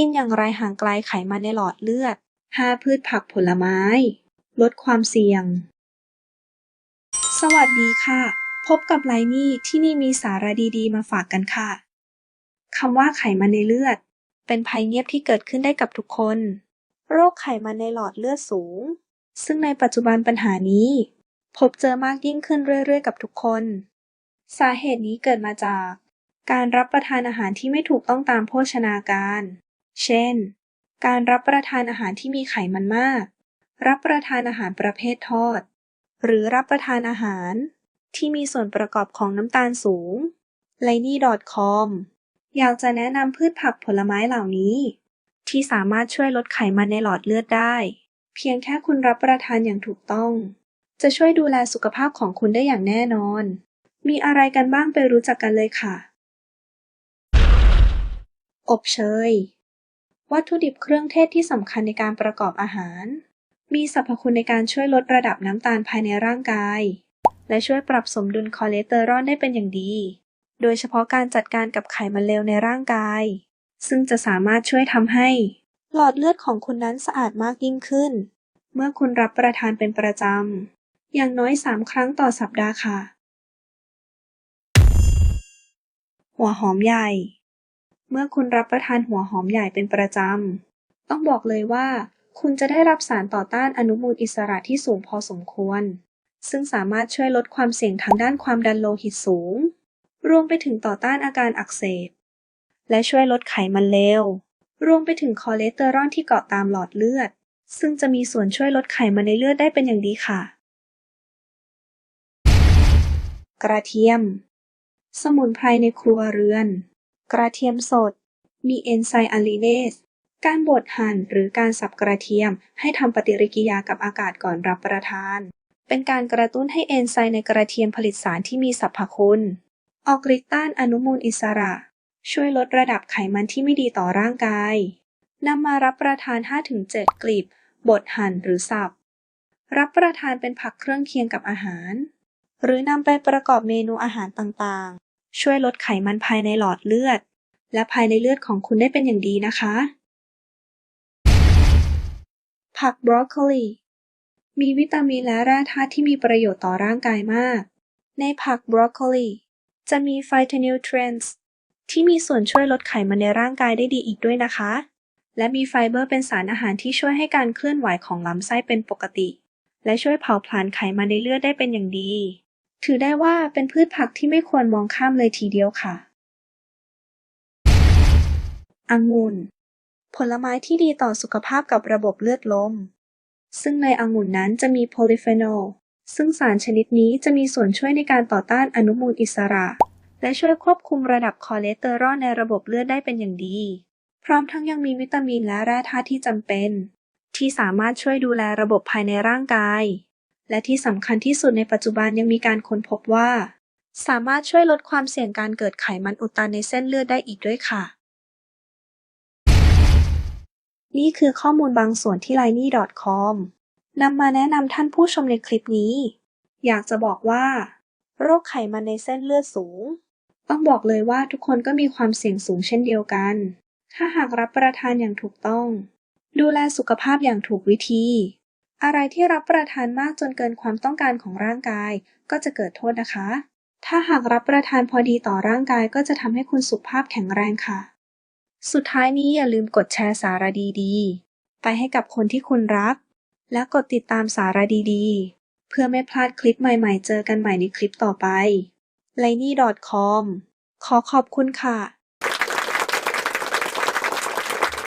กินอย่างไรห่างไกลไขมันในหลอดเลือด 5 พืชผักผลไม้ ลดความเสี่ยง สวัสดีค่ะ พบกับไลนี่ที่นี่มีสาระดีๆ มาฝากกันค่ะคำว่าไขมันในเลือด เป็นภัยเงียบที่เกิดขึ้นได้กับทุกคน โรคไขมันในหลอดเลือดสูง ซึ่งในปัจจุบันปัญหานี้ พบเจอมากยิ่งขึ้นเรื่อยๆ กับทุกคน สาเหตุนี้เกิดมาจาก การรับประทานอาหารที่ไม่ถูกต้องตามโภชนาการ เช่น การรับประทานอาหารที่มีไขมันมาก รับประทานอาหารประเภททอด หรือรับประทานอาหารที่มีส่วนประกอบของน้ำตาลสูง l i n y c o m อยากจะแนะนำพืชผักผลไม้เหล่านี้ ที่สามารถช่วยลดไขมันในหลอดเลือดได้ เพียงแค่คุณรับประทานอย่างถูกต้อง จะช่วยดูแลสุขภาพของคุณได้อย่างแน่นอน มีอะไรกันบ้างไปรู้จักกันเลยค่ะ อบเชย วัตถุดิบเครื่องเทศที่สำคัญในการประกอบอาหาร มีสรรพคุณในการช่วยลดระดับน้ำตาลภายในร่างกาย และช่วยปรับสมดุลคอเลสเตอรอลได้เป็นอย่างดี โดยเฉพาะการจัดการกับไขมันเลวในร่างกาย ซึ่งจะสามารถช่วยทำให้ หลอดเลือดของคุณนั้นสะอาดมากยิ่งขึ้น เมื่อคุณรับประทานเป็นประจำ อย่างน้อย 3 ครั้งต่อสัปดาห์ค่ะ หัวหอมใหญ่ เมื่อคุณรับประทานหัวหอมใหญ่เป็นประจำ ต้องบอกเลยว่า คุณจะได้รับสารต่อต้านอนุมูลอิสระที่สูงพอสมควร ซึ่งสามารถช่วยลดความเสี่ยงทางด้านความดันโลหิตสูง รวมไปถึงต่อต้านอาการอักเสบ และช่วยลดไขมันเลว รวมไปถึงคอเลสเตอรอลที่เกาะตามหลอดเลือด ซึ่งจะมีส่วนช่วยลดไขมันในเลือดได้เป็นอย่างดีค่ะ กระเทียม สมุนไพรในครัวเรือน กระเทียมสด มีเอนไซม์อะลีเนส การบดหั่นหรือการสับกระเทียมให้ทำปฏิกิริยากับอากาศก่อนรับประทาน เป็นการกระตุ้นให้เอนไซม์ในกระเทียมผลิตสารที่มีสรรพคุณออกฤทธิ์ต้านอนุมูลอิสระ ช่วยลดระดับไขมันที่ไม่ดีต่อร่างกายนำมารับประทาน 5-7 กลีบบดหั่นหรือสับ รับประทานเป็นผักเครื่องเคียงกับอาหาร หรือนำไปประกอบเมนูอาหารต่างๆ ช่วยลดไขมันภายในหลอดเลือด และภายในเลือดของคุณได้เป็นอย่างดีนะคะ ผักบรอกโคลี มีวิตามินและแร่ธาตุที่มีประโยชน์ต่อร่างกายมาก ในผักบรอกโคลี จะมีไฟโตนิวทรีนส์ที่มีส่วนช่วยลดไขมันในร่างกายได้ดีอีกด้วยนะคะ และมีไฟเบอร์เป็นสารอาหารที่ช่วยให้การเคลื่อนไหวของลำไส้เป็นปกติ และช่วยเผาผลาญไขมันในเลือดได้เป็นอย่างดี ถือได้ว่าเป็นพืชผักที่ไม่ควรมองข้ามเลยทีเดียวค่ะ องุ่น ผลไม้ที่ดีต่อสุขภาพกับระบบเลือดลม ซึ่งในองุ่นนั้นจะมีโพลิฟีนอล ซึ่งสารชนิดนี้จะมีส่วนช่วยในการต่อต้านอนุมูลอิสระ และช่วยควบคุมระดับคอเลสเตอรอลในระบบเลือดได้เป็นอย่างดี พร้อมทั้งยังมีวิตามินและแร่ธาตุที่จำเป็น ที่สามารถช่วยดูแลระบบภายในร่างกาย และที่สำคัญที่สุดในปัจจุบันยังมีการค้นพบว่า สามารถช่วยลดความเสี่ยงการเกิดไขมันอุดตันในเส้นเลือดได้อีกด้วยค่ะ นี่คือข้อมูลบางส่วนที่ liney.com นำมาแนะนำท่านผู้ชมในคลิปนี้ อยากจะบอกว่า โรคไขมันในเส้นเลือดสูง ต้องบอกเลยว่าทุกคนก็มีความเสี่ยงสูงเช่นเดียวกัน ถ้าหากรับประทานอย่างถูกต้อง ดูแลสุขภาพอย่างถูกวิธี อะไรที่รับประทานมากจนเกินความต้องการของร่างกาย ก็จะเกิดโทษนะคะ ถ้าหากรับประทานพอดีต่อร่างกายก็จะทำให้คุณสุขภาพแข็งแรงค่ะ สุดท้ายนี้อย่าลืมกดแชร์สาระดีๆ ไปให้กับคนที่คุณรัก และกดติดตามสาระดีๆ เพื่อไม่พลาดคลิปใหม่ๆ เจอกันใหม่ในคลิปต่อไป l a i n y c o m ขอขอบคุณค่ะ